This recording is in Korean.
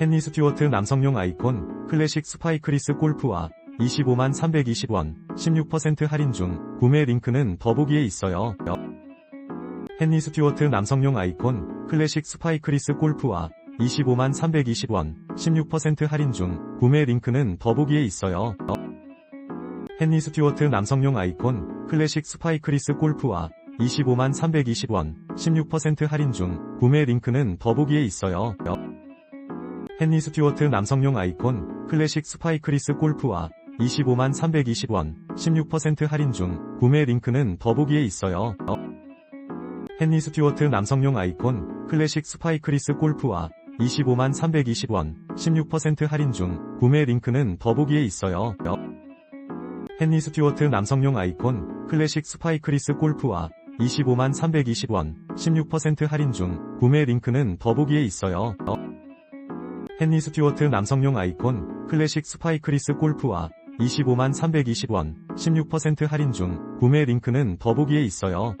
헨리 스튜어트 남성용 아이콘 클래식 스파이크리스 골프와 25만 320원 16% 할인 중 구매 링크는 더보기에 있어요. 헨리 스튜어트 남성용 아이콘 클래식 스파이크리스 골프와 25만 320원 16% 할인 중 구매 링크는 더보기에 있어요. 헨리 스튜어트 남성용 아이콘 클래식 스파이크리스 골프와 25만 320원 16% 할인 중 구매 링크는 더보기에 있어요. 헨리 스튜어트 남성용 아이콘 클래식 스파이크리스 골프와 25만 320원 16% 할인 중 구매 링크는 더보기에 있어요. 헨리 스튜어트 남성용 아이콘 클래식 스파이크리스 골프와 25만 320원 16% 할인 중 구매 링크는 더보기에 있어요. 헨리 스튜어트 남성용 아이콘 클래식 스파이크리스 골프와 25만 320원 16% 할인 중 구매 링크는 더보기에 있어요. 헨리 스튜어트 남성용 아이콘 클래식 스파이크리스 골프와 25만 320원 16% 할인 중 구매 링크는 더보기에 있어요.